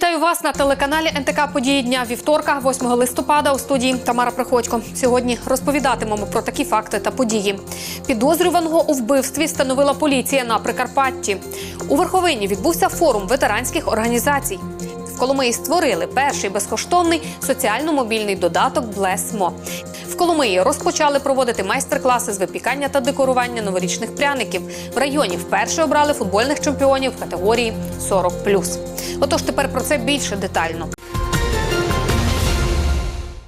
Вітаю вас на телеканалі НТК Події дня вівторка, 8 листопада. У студії Тамара Приходько. Сьогодні розповідатимемо про такі факти та події. Підозрюваного у вбивстві встановила поліція на Прикарпатті. У Верховині відбувся форум ветеранських організацій. В Коломиї створили перший безкоштовний соціально-мобільний додаток Блесмо. Коломиї розпочали проводити майстер-класи з випікання та декорування новорічних пряників. В районі вперше обрали футбольних чемпіонів в категорії 40+. Отож, тепер про це більше детально.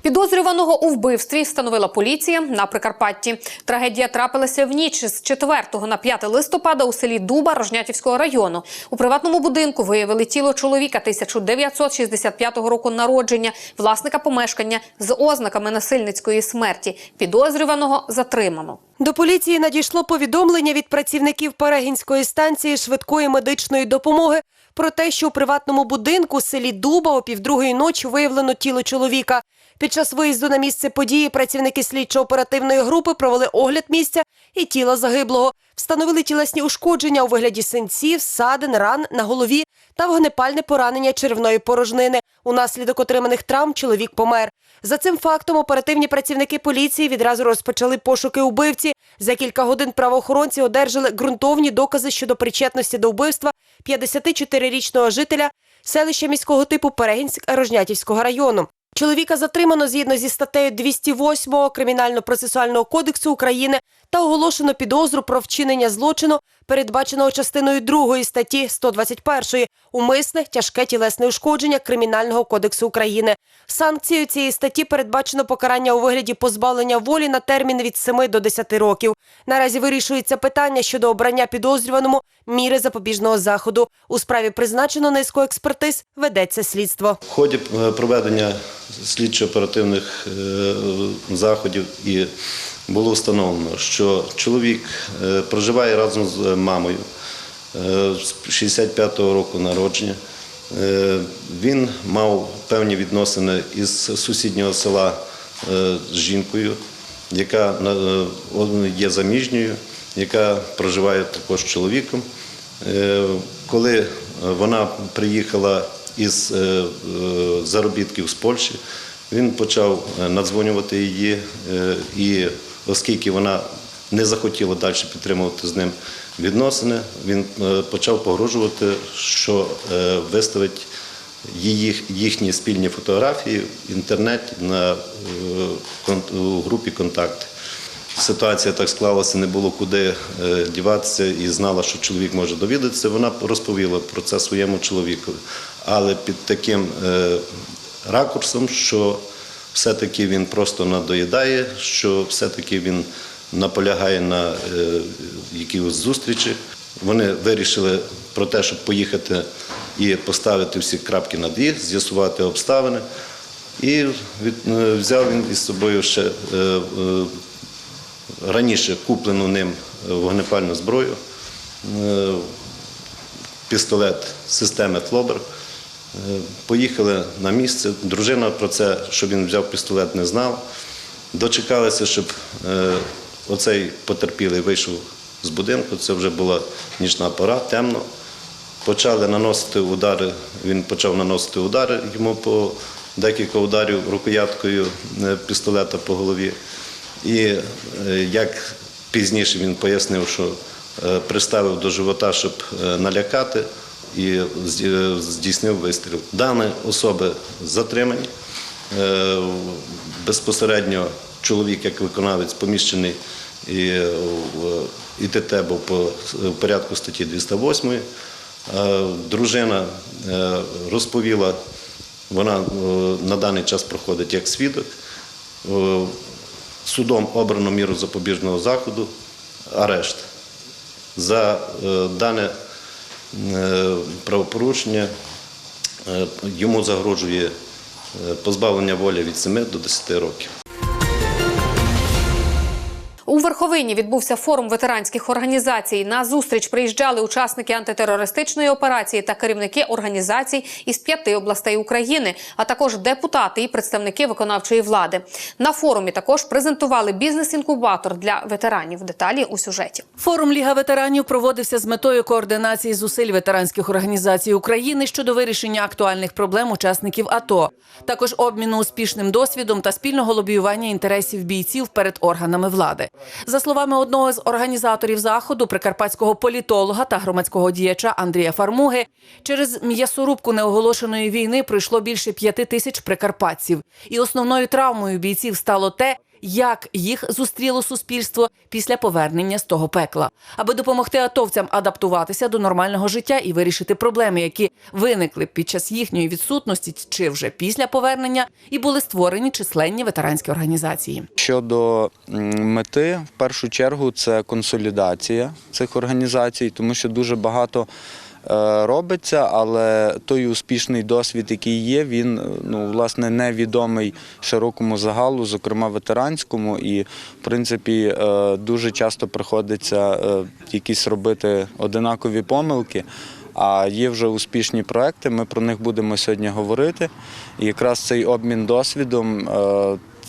Підозрюваного у вбивстві встановила поліція на Прикарпатті. Трагедія трапилася в ніч з 4 на 5 листопада у селі Дуба Рожнятівського району. У приватному будинку виявили тіло чоловіка 1965 року народження, власника помешкання з ознаками насильницької смерті. Підозрюваного затримано. До поліції надійшло повідомлення від працівників Перегінської станції швидкої медичної допомоги про те, що у приватному будинку селі Дуба о півдругої ночі виявлено тіло чоловіка. Під час виїзду на місце події працівники слідчо-оперативної групи провели огляд місця і тіла загиблого. Встановили тілесні ушкодження у вигляді синців, ссадин, ран на голові та вогнепальне поранення черевної порожнини. Унаслідок отриманих травм чоловік помер. За цим фактом оперативні працівники поліції відразу розпочали пошуки убивці. За кілька годин правоохоронці одержали ґрунтовні докази щодо причетності до вбивства 54-річного жителя селища міського типу Перегінськ Рожнятівського району. Чоловіка затримано згідно зі статтею 208 Кримінально-процесуального кодексу України та оголошено підозру про вчинення злочину, передбаченого частиною 2 статті 121 умисне тяжке тілесне ушкодження Кримінального кодексу України. Санкцією цієї статті передбачено покарання у вигляді позбавлення волі на термін від 7 до 10 років. Наразі вирішується питання щодо обрання підозрюваному міри запобіжного заходу. У справі призначено низку експертиз. Ведеться слідство. В ході е, проведення слідчо-оперативних е, заходів і було встановлено, що чоловік е, проживає разом з мамою е, з 65-го року народження. Е, Він мав певні відносини із сусіднього села е, з жінкою, яка е, є заміжньою, яка проживає також з чоловіком. Е, Коли вона приїхала із е, е, заробітків з Польщі, він почав е, надзвонювати її, е, і оскільки вона не захотіла далі підтримувати з ним відносини, він е, почав погрожувати, що е, виставить її, їхні спільні фотографії в інтернеті на, е, у групі контакти. Ситуація так склалася, не було куди діватися і знала, що чоловік може довідатися. Вона розповіла про це своєму чоловікові. Але під таким ракурсом, що все-таки він просто надоїдає, що все-таки він наполягає на е, якихось зустрічі. Вони вирішили про те, щоб поїхати і поставити всі крапки над «і», з'ясувати обставини. І е, взяв він із собою ще е, раніше куплену ним вогнепальну зброю, пістолет системи Флобер. Е, Поїхали на місце. Дружина про це, що він взяв пістолет, не знав. Дочекалися, щоб е, оцей потерпілий вийшов з будинку. Це вже була нічна пора, темно. Почали наносити удари. Він почав наносити удари йому по декілька ударів рукояткою е, пістолета по голові. І як пізніше він пояснив, що приставив до живота, щоб налякати, і здійснив вистріл. Дані особи затримані. Е, Безпосередньо чоловік, як виконавець, поміщений і ІТТ був по порядку статті 208. Е, Дружина е, розповіла, вона на даний час проходить як свідок. Судом обрано міру запобіжного заходу, арешт. За дане правопорушення е, йому загрожує е, позбавлення волі від 7 до 10 років. У Верховині відбувся форум ветеранських організацій. На зустріч приїжджали учасники антитерористичної операції та керівники організацій із п'яти областей України, а також депутати і представники виконавчої влади. На форумі також презентували бізнес-інкубатор для ветеранів. Деталі у сюжеті. Форум Ліга ветеранів проводився з метою координації зусиль ветеранських організацій України щодо вирішення актуальних проблем учасників АТО, також обміну успішним досвідом та спільного лобіювання інтересів бійців перед органами влади. За словами одного з організаторів заходу, прикарпатського політолога та громадського діяча Андрія Фармуги, через м'ясорубку неоголошеної війни пройшло більше п'яти тисяч прикарпатців, і основною травмою бійців стало те, як їх зустріло суспільство після повернення з того пекла, аби допомогти атовцям адаптуватися до нормального життя і вирішити проблеми, які виникли під час їхньої відсутності чи вже після повернення, і були створені численні ветеранські організації. Щодо мети, в першу чергу, це консолідація цих організацій, тому що дуже багато робиться, але той успішний досвід, який є, він е, ну, власне невідомий широкому загалу, зокрема ветеранському. І, в принципі, е, дуже часто приходиться е, якісь робити одинакові помилки. А є вже успішні проекти. Ми про них будемо сьогодні говорити. І якраз цей обмін досвідом.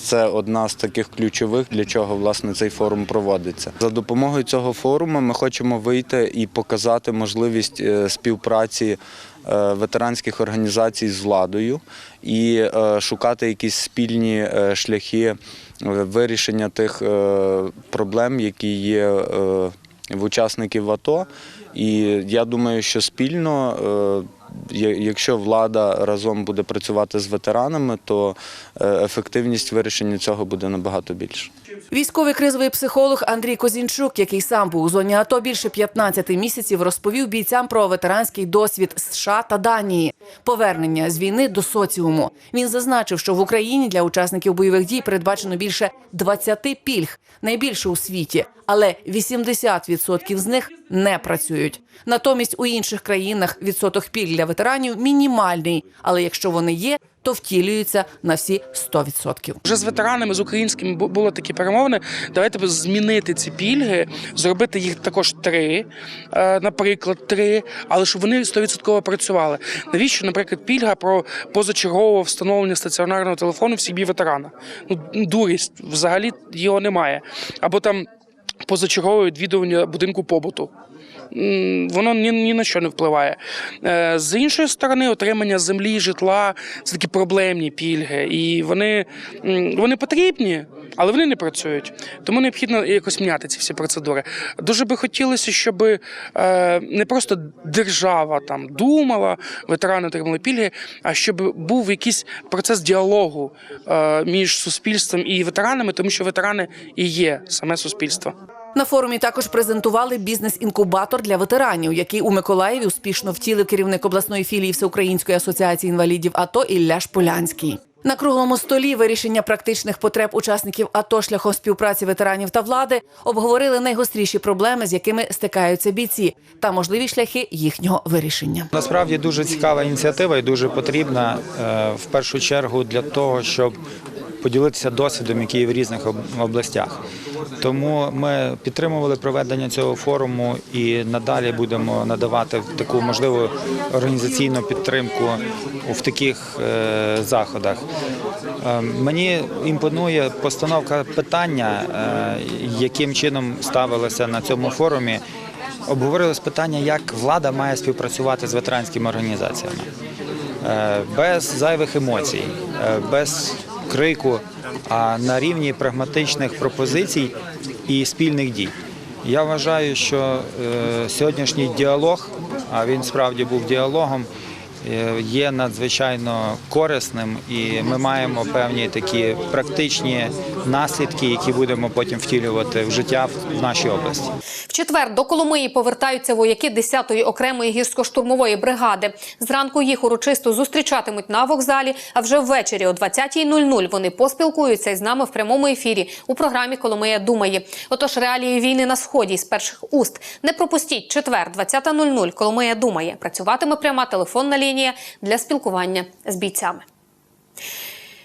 Це одна з таких ключових, для чого власне цей форум проводиться. За допомогою цього форуму ми хочемо вийти і показати можливість е, співпраці е, ветеранських організацій з владою і е, шукати якісь спільні шляхи вирішення тих проблем, які є в учасників АТО. І я думаю, що спільно, якщо влада разом буде працювати з ветеранами, то е, ефективність вирішення цього буде набагато більше. Військовий кризовий психолог Андрій Козінчук, який сам був у зоні АТО більше 15 місяців, розповів бійцям про ветеранський досвід США та Данії, повернення з війни до соціуму. Він зазначив, що в Україні для учасників бойових дій передбачено більше 20 пільг, найбільше у світі, але 80% з них не працюють. Натомість у інших країнах відсоток пільг для ветеранів мінімальний, але якщо вони є, то втілюються на всі 100%. Вже з ветеранами з українськими бу- було такі перемовини. Давайте змінити ці пільги, зробити їх також три, е, наприклад, три, але щоб вони 100% працювали. Навіщо, наприклад, пільга про позачергове встановлення стаціонарного телефону в сім'ї ветерана? Ну дурість взагалі його немає. Або там позачергове відвідування будинку побуту. Воно ні, ні на що не впливає. Е, З іншої сторони, отримання землі, житла це такі проблемні пільги, і вони, вони потрібні, але вони не працюють. Тому необхідно якось міняти ці всі процедури. Дуже би хотілося, щоб е, не просто держава там думала, ветерани отримали пільги, а щоб був якийсь процес діалогу е, між суспільством і ветеранами, тому що ветерани і є саме суспільство. На форумі також презентували бізнес-інкубатор для ветеранів, який у Миколаєві успішно втілив керівник обласної філії Всеукраїнської асоціації інвалідів АТО Ілля Шполянський. На круглому столі вирішення практичних потреб учасників АТО шляхом співпраці ветеранів та влади обговорили найгостріші проблеми, з якими стикаються бійці, та можливі шляхи їхнього вирішення. Насправді дуже цікава ініціатива і дуже потрібна е, в першу чергу для того, щоб поділитися досвідом, який є в різних областях. Тому ми підтримували проведення цього форуму і надалі будемо надавати таку можливу організаційну підтримку в таких е, заходах. Е, Мені імпонує постановка питання, е, яким чином ставилося на цьому форумі. Обговорилось питання, як влада має співпрацювати з ветеранськими організаціями без зайвих емоцій, без крику, а на рівні прагматичних пропозицій і спільних дій. Я вважаю, що е, сьогоднішній діалог, а він справді був діалогом, є надзвичайно корисним, і ми маємо певні такі практичні наслідки, які будемо потім втілювати в життя в нашій області. В четвер до Коломиї повертаються вояки 10-ї окремої гірсько-штурмової бригади. Зранку їх урочисто зустрічатимуть на вокзалі. А вже ввечері о 20.00 вони поспілкуються із нами в прямому ефірі у програмі Коломия думає. Отож, реалії війни на сході з перших уст. Не пропустіть четвер, 20.00 Коломия думає. Працюватиме пряма телефонна лінія для спілкування з бійцями.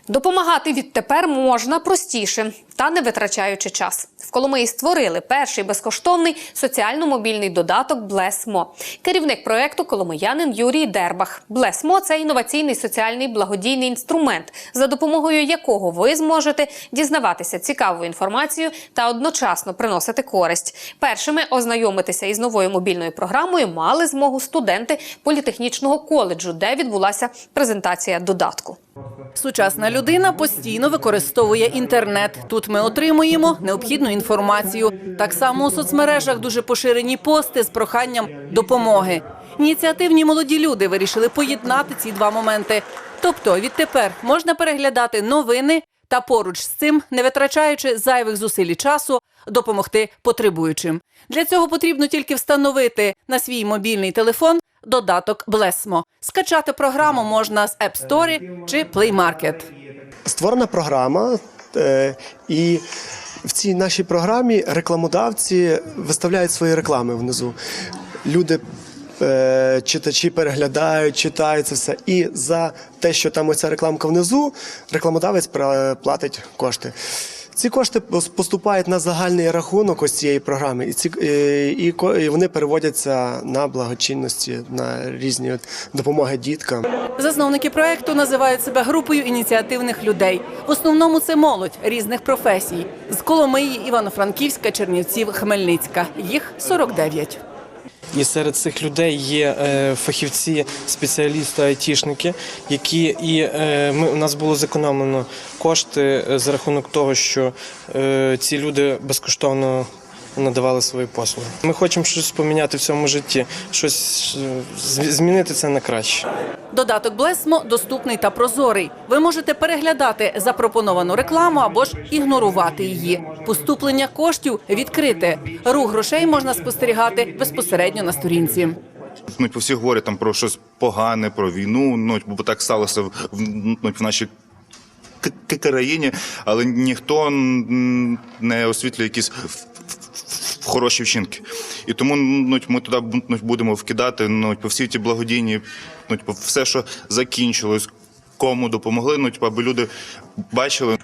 Допомагати відтепер можна простіше та не витрачаючи час. В Коломиї створили перший безкоштовний соціально-мобільний додаток Блесмо. Керівник проекту коломиянин Юрій Дербах. Блесмо це інноваційний соціальний благодійний інструмент, за допомогою якого ви зможете дізнаватися цікаву інформацію та одночасно приносити користь. Першими ознайомитися із новою мобільною програмою мали змогу студенти політехнічного коледжу, де відбулася презентація додатку. Сучасна людина постійно використовує інтернет. Тут ми отримуємо необхідну інформацію. Так само у соцмережах дуже поширені пости з проханням допомоги. Ініціативні молоді люди вирішили поєднати ці два моменти. Тобто відтепер можна переглядати новини та поруч з цим, не витрачаючи зайвих зусиль і часу, допомогти потребуючим. Для цього потрібно тільки встановити на свій мобільний телефон додаток Блесмо. Скачати програму можна з App Store чи Play Market. створена програма, і в цій нашій програмі рекламодавці виставляють свої реклами внизу. Люди. е, Читачі переглядають, читають це все. І за те, що там оця рекламка внизу, рекламодавець платить кошти. Ці кошти поступають на загальний рахунок ось цієї програми, і ці е, і і вони переводяться на благочинності, на різні от допомоги діткам. Засновники проекту називають себе групою ініціативних людей. В основному це молодь різних професій з Коломиї, Івано-Франківська, Чернівців, Хмельницька. Їх 49. І серед цих людей є е, фахівці, спеціалісти, айтішники, які і е, ми у нас було зекономлено кошти е, за рахунок того, що ці люди безкоштовно надавали свої послуги. Ми хочемо щось поміняти в цьому житті, щось е, змінити це на краще. Додаток Блесмо доступний та прозорий. Ви можете переглядати запропоновану рекламу або ж ігнорувати її. Поступлення коштів відкрите. Рух грошей можна спостерігати безпосередньо на сторінці. Ну, всі говорять там про щось погане, про війну. Ну бо так сталося в, ну, в нашій країні, але ніхто не освітлює якісь в- хороші вчинки. І тому ну, ми туди ну, будемо вкидати ну, по всі ті благодійні, ну, типу, все, що закінчилось, кому допомогли, ну, типу, аби люди бачили.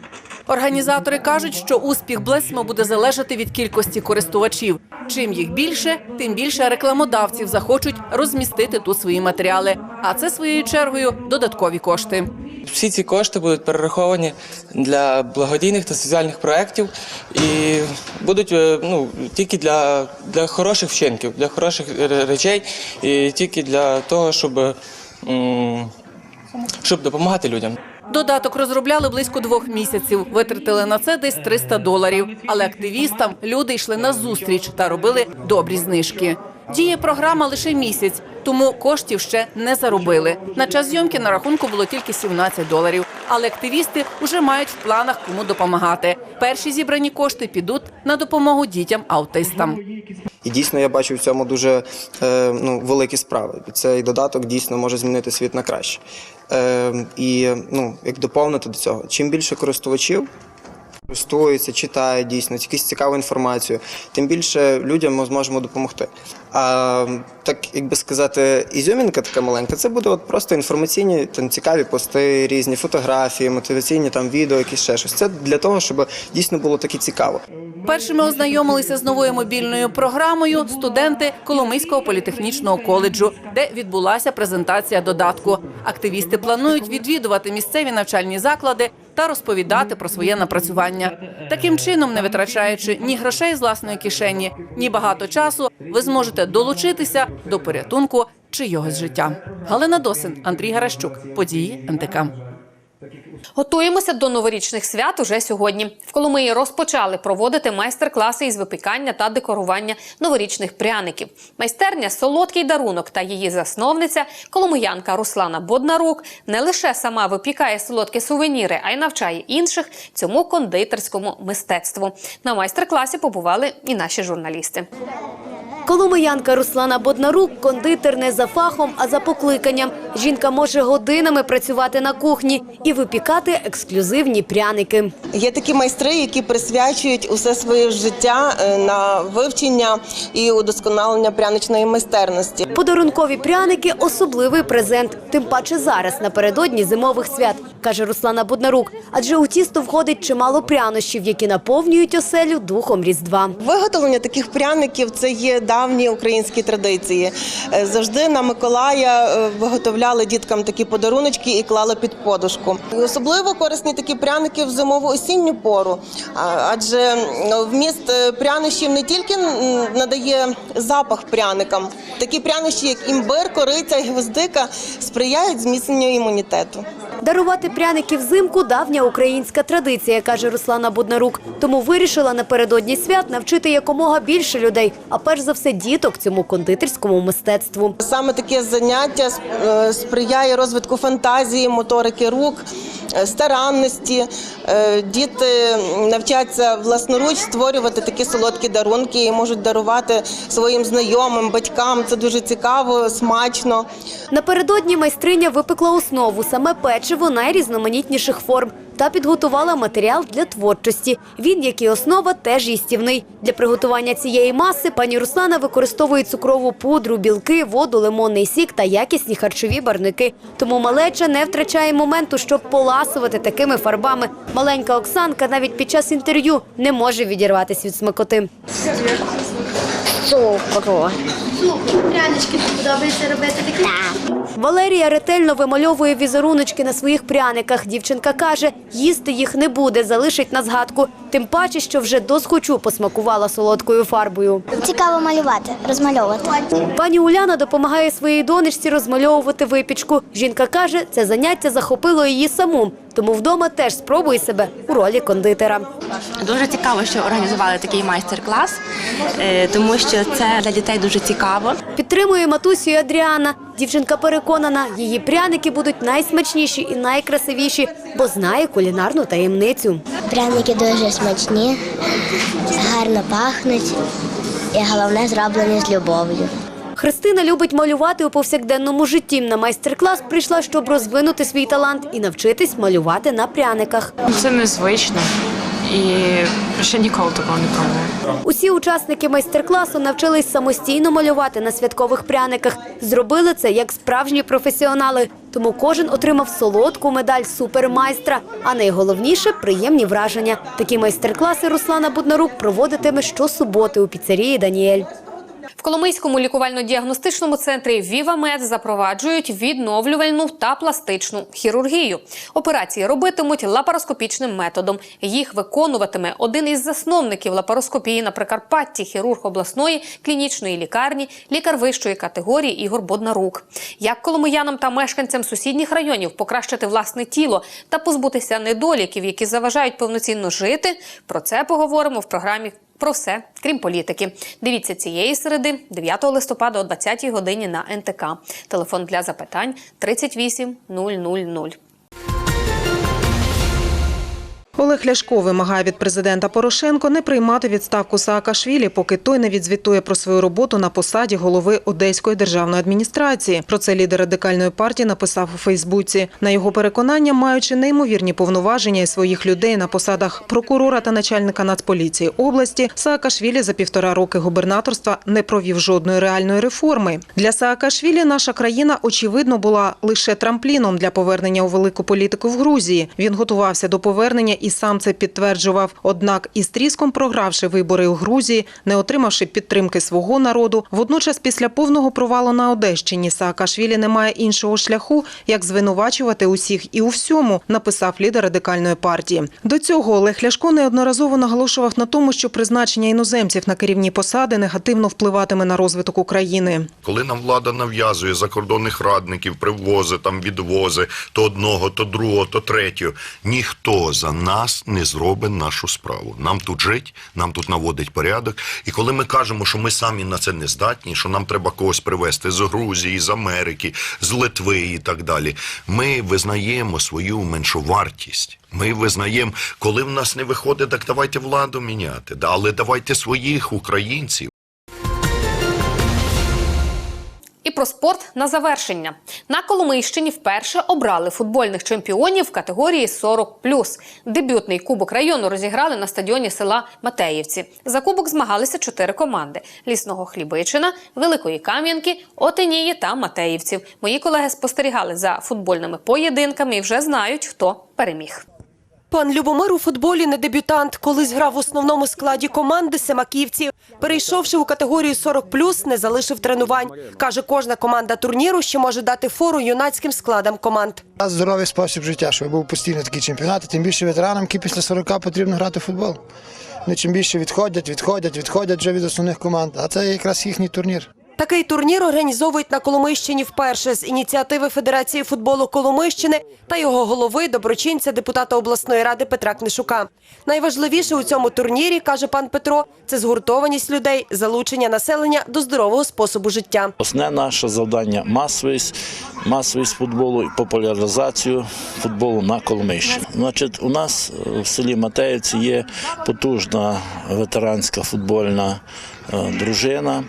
Організатори кажуть, що успіх Блесмо буде залежати від кількості користувачів. Чим їх більше, тим більше рекламодавців захочуть розмістити тут свої матеріали. А це своєю чергою додаткові кошти. Всі ці кошти будуть перераховані для благодійних та соціальних проєктів і будуть е, ну, тільки для, для хороших вчинків, для хороших речей, і тільки для того, щоб, щоб допомагати людям. Додаток розробляли близько двох місяців. Витратили на це десь 300 доларів. Але активістам люди йшли на зустріч та робили добрі знижки. Діє програма лише місяць, тому коштів ще не заробили. На час зйомки на рахунку було тільки 17 доларів. Але активісти вже мають в планах кому допомагати. Перші зібрані кошти підуть на допомогу дітям-аутистам. І дійсно я бачу в цьому дуже е, ну, великі справи. Цей додаток дійсно може змінити світ на краще. Е, і ну, як доповнити до цього, чим більше користувачів користуються, читають дійсно якусь цікаву інформацію, тим більше людям ми зможемо допомогти. А так, як би сказати, ізюмінка така маленька, це буде от просто інформаційні там цікаві пости, різні фотографії, мотиваційні там відео, якісь ще щось. Це для того, щоб дійсно було таке цікаво. Першими ознайомилися з новою мобільною програмою студенти Коломийського політехнічного коледжу, де відбулася презентація додатку. Активісти планують відвідувати місцеві навчальні заклади та розповідати про своє напрацювання. Таким чином, не витрачаючи ні грошей з власної кишені, ні багато часу, ви зможете долучитися до порятунку чийогось життя. Галина Досин, Андрій Гаращук, події НТК. Готуємося до новорічних свят уже сьогодні. В Коломиї розпочали проводити майстер-класи із випікання та декорування новорічних пряників. Майстерня Солодкий дарунок та її засновниця, коломиянка Руслана Боднарук, не лише сама випікає солодкі сувеніри, а й навчає інших цьому кондитерському мистецтву. На майстер-класі побували і наші журналісти. Коломиянка Руслана Боднарук – кондитер не за фахом, а за покликанням. Жінка може годинами працювати на кухні і випікати ексклюзивні пряники. Є такі майстри, які присвячують усе своє життя е, на вивчення і удосконалення пряничної майстерності. Подарункові пряники – особливий презент. Тим паче зараз, напередодні зимових свят, каже Руслана Боднарук. Адже у тісто входить чимало прянощів, які наповнюють оселю духом Різдва. Виготовлення таких пряників це є давні українські традиції. Е, Завжди на Миколая е, виготовляли діткам такі подаруночки і клали під подушку. Особливо корисні такі пряники в зимову осінню пору, адже вміст е, прянощів не тільки надає запах пряникам, такі прянощі, як імбир, кориця і гвоздика, сприяють зміцненню імунітету. Дарувати пряники взимку – давня українська традиція, каже Руслана Буднарук. Тому вирішила напередодні свят навчити якомога більше людей, а перш за все діток цьому кондитерському мистецтву. Саме таке заняття е, сприяє розвитку фантазії, моторики рук, старанності. Е, Діти навчаться власноруч створювати такі солодкі дарунки і можуть дарувати своїм знайомим, батькам. Це дуже цікаво, смачно. Напередодні майстриня випекла основу, саме печиво найрізноманітніших форм та підготувала матеріал для творчості. Він, як і основа, теж їстівний. Для приготування цієї маси пані Руслана використовує цукрову пудру, білки, воду, лимонний сік та якісні харчові барники. Тому малеча не втрачає моменту, щоб поласувати такими фарбами. Маленька Оксанка навіть під час інтерв'ю не може відірватися від смакоти. Супер. Прянички тобі подобається робити такі? Валерія ретельно вимальовує візеруночки на своїх пряниках. Дівчинка каже, їсти їх не буде, залишить на згадку. Тим паче, що вже досхочу посмакувала солодкою фарбою. Цікаво малювати, розмальовувати. Пані Уляна допомагає своїй донечці розмальовувати випічку. Жінка каже, це заняття захопило її саму, тому вдома теж спробує себе у ролі кондитера. Дуже цікаво, що організували такий майстер-клас, е, тому що це для дітей дуже цікаво. Підтримує матусю і Адріана. Дівчинка переконана, її пряники будуть найсмачніші і найкрасивіші, бо знає кулінарну таємницю. Пряники дуже смачні, гарно пахнуть і головне зроблені з любов'ю. Христина любить малювати у повсякденному житті. На майстер-клас прийшла, щоб розвинути свій талант і навчитись малювати на пряниках. Це незвично і ще ніколи такого не пробувала. Усі учасники майстер-класу навчились самостійно малювати на святкових пряниках. Зробили це як справжні професіонали. Тому кожен отримав солодку медаль супермайстра. А найголовніше приємні враження. Такі майстер-класи Руслана Буднарук проводитиме щосуботи у піцерії Даніель. Коломийському лікувально-діагностичному центрі «Вівамед» запроваджують відновлювальну та пластичну хірургію. Операції робитимуть лапароскопічним методом. Їх виконуватиме один із засновників лапароскопії на Прикарпатті, хірург обласної клінічної лікарні, лікар вищої категорії Ігор Боднарук. Як коломиянам та мешканцям сусідніх районів покращити власне тіло та позбутися недоліків, які заважають повноцінно жити, про це поговоримо в програмі про все, крім політики. Дивіться цієї середи, 9 листопада о 20 годині на НТК. Телефон для запитань 38 000. Олег Ляшко вимагає від президента Порошенко не приймати відставку Саакашвілі, поки той не відзвітує про свою роботу на посаді голови Одеської державної адміністрації. Про це лідер радикальної партії написав у Фейсбуці. На його переконання, маючи неймовірні повноваження і своїх людей на посадах прокурора та начальника Нацполіції області, Саакашвілі за півтора роки губернаторства не провів жодної реальної реформи. Для Саакашвілі наша країна очевидно була лише трампліном для повернення у велику політику в Грузії. Він готувався до повернення і сам це підтверджував. Однак із тріском програвши вибори у Грузії, не отримавши підтримки свого народу, водночас після повного провалу на Одещині Саакашвілі не має іншого шляху, як звинувачувати усіх і у всьому, написав лідер радикальної партії. До цього Олег Ляшко неодноразово наголошував на тому, що призначення іноземців на керівні посади негативно впливатиме на розвиток України. Коли нам влада нав'язує закордонних радників, привози, там відвози, то одного, то другого, то третього, ніхто за нас не зробить нашу справу. Нам тут жить, нам тут наводить порядок. І коли ми кажемо, що ми самі на це не здатні, що нам треба когось привезти з Грузії, з Америки, з Литви і так далі, ми визнаємо свою меншовартість. Ми визнаємо, коли в нас не виходить, так давайте владу міняти. Але давайте своїх українців. І про спорт на завершення. На Коломийщині вперше обрали футбольних чемпіонів в категорії 40+. Дебютний кубок району розіграли на стадіоні села Матеївці. За кубок змагалися чотири команди: Лісного Хлібичина, Великої Кам'янки, Отинії та Матеївців. Мої колеги спостерігали за футбольними поєдинками і вже знають, хто переміг. Пан Любомир у футболі не дебютант. Колись грав в основному складі команди семаківців. Перейшовши у категорію 40+, не залишив тренувань. Каже, кожна команда турніру ще може дати фору юнацьким складам команд. Здоровий спосіб життя, щоб був постійно такий чемпіонат. Тим більше ветеранам, які після 40 потрібно грати футбол. Вони чим більше відходять, відходять, відходять вже від основних команд. А це якраз їхній турнір. Такий турнір організовують на Коломийщині вперше з ініціативи Федерації футболу Коломийщини та його голови, доброчинця, депутата обласної ради Петра Книшука. Найважливіше у цьому турнірі, каже пан Петро, це згуртованість людей, залучення населення до здорового способу життя. Основне наше завдання масовість, масовість футболу і популяризацію футболу на Коломийщині. Значить, у нас е, в селі Матеївці є потужна ветеранська футбольна е, дружина.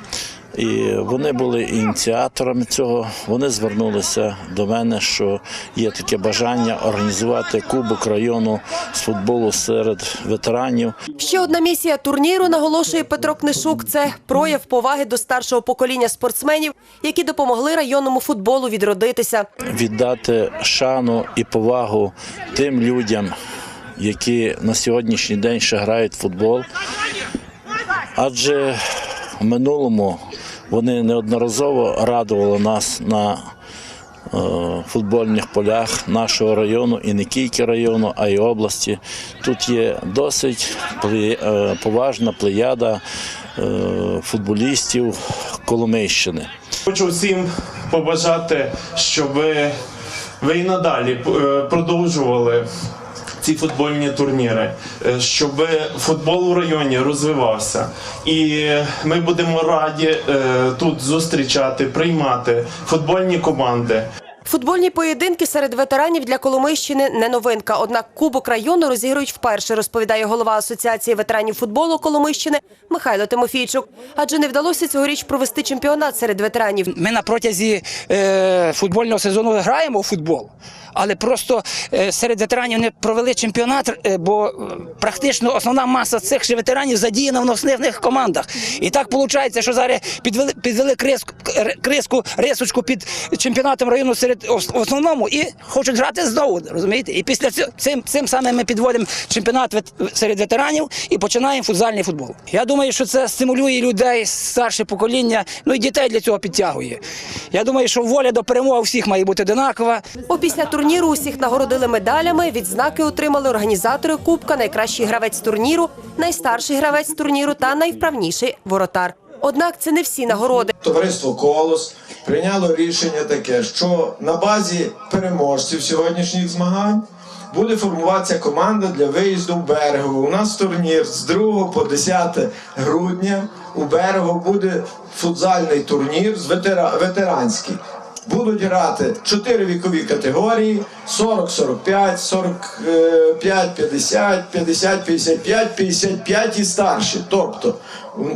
І вони були ініціаторами цього. Вони звернулися до мене, що є таке бажання організувати кубок району з футболу серед ветеранів. Ще одна місія турніру, наголошує Петро Книшук, це прояв поваги до старшого покоління спортсменів, які допомогли районному футболу відродитися. віддати шану і повагу тим людям, які на сьогоднішній день ще грають в футбол. Адже в минулому вони неодноразово радували нас на е, футбольних полях нашого району і не тільки району, а й області. Тут є досить е, поважна плеяда е, футболістів Коломийщини. Хочу всім побажати, щоб ви, і надалі продовжували ці футбольні турніри, е, щоб футбол у районі розвивався. І ми будемо раді е, тут зустрічати, приймати футбольні команди. Футбольні поєдинки серед ветеранів для Коломийщини не новинка. Однак Кубок району розігрують вперше, розповідає голова Асоціації ветеранів футболу Коломийщини Михайло Тимофійчук. Адже не вдалося цьогоріч провести чемпіонат серед ветеранів. Ми на протязі е, футбольного сезону граємо у футбол, але просто е, серед ветеранів не провели чемпіонат, е, бо е, практично основна маса цих же ветеранів задіяна в основних командах. І так виходить, що зараз підвели, підвели криску, криску, рисочку під чемпіонатом району серед в основному і хочуть грати знову. Розумієте? І після цього цим, цим самим ми підводимо чемпіонат серед ветеранів і починаємо футзальний футбол. Я думаю, що це стимулює людей, старше покоління, ну і дітей для цього підтягує. Я думаю, що воля до перемоги у всіх має бути одинакова. Опісля турніру усіх нагородили медалями. Відзнаки отримали організатори Кубка, найкращий гравець турніру, найстарший гравець турніру та найвправніший воротар. Однак це не всі нагороди. Товариство Колос прийняло рішення таке, що на базі переможців сьогоднішніх змагань буде формуватися команда для виїзду в Берегово. У нас турнір з 2 по 10 грудня. У Берегово буде футзальний турнір з ветера... ветеранський. Будуть грати чотири вікові категорії: 40, 45, 45, 50, 50, 55, 55 і старші. Тобто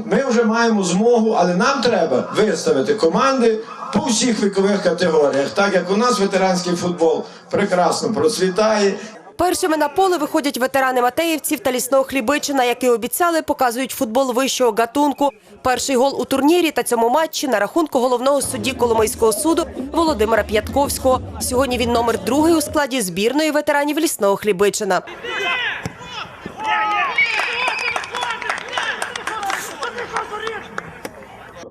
ми вже маємо змогу, але нам треба виставити команди по всіх вікових категоріях, так як у нас ветеранський футбол прекрасно процвітає. Першими на поле виходять ветерани Матеївців та лісного Хлібичина, які обіцяли, показують футбол вищого гатунку. Перший гол у турнірі та цьому матчі на рахунку головного судді Коломийського суду Володимира П'ятковського. Сьогодні він номер другий у складі збірної ветеранів лісного Хлібичина.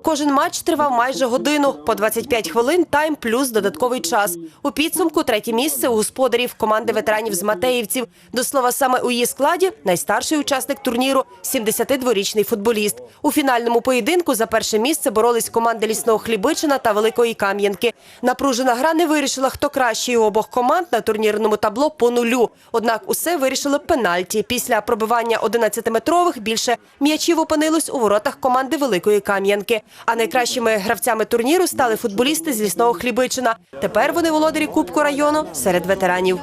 Кожен матч тривав майже годину, по 25 хвилин тайм плюс додатковий час. У підсумку третє місце у господарів команди ветеранів з Матеївців. До слова, саме у її складі найстарший учасник турніру 72-річний футболіст. У фінальному поєдинку за перше місце боролись команди лісного Хлібичина та Великої Кам'янки. Напружена гра не вирішила, хто кращий у обох команд на турнірному табло по нулю. Однак усе вирішили пенальті. Після пробивання 11-метрових більше м'ячів опинилось у воротах команди Великої Кам'янки. А найкращими гравцями турніру стали футболісти з лісного Хлібичина. Тепер вони володарі Кубку району серед ветеранів.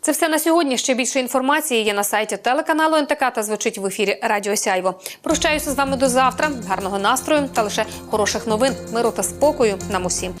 Це все на сьогодні. Ще більше інформації є на сайті телеканалу НТК та звучить в ефірі Радіо Сяйво. Прощаюся з вами до завтра. Гарного настрою та лише хороших новин, миру та спокою нам усім.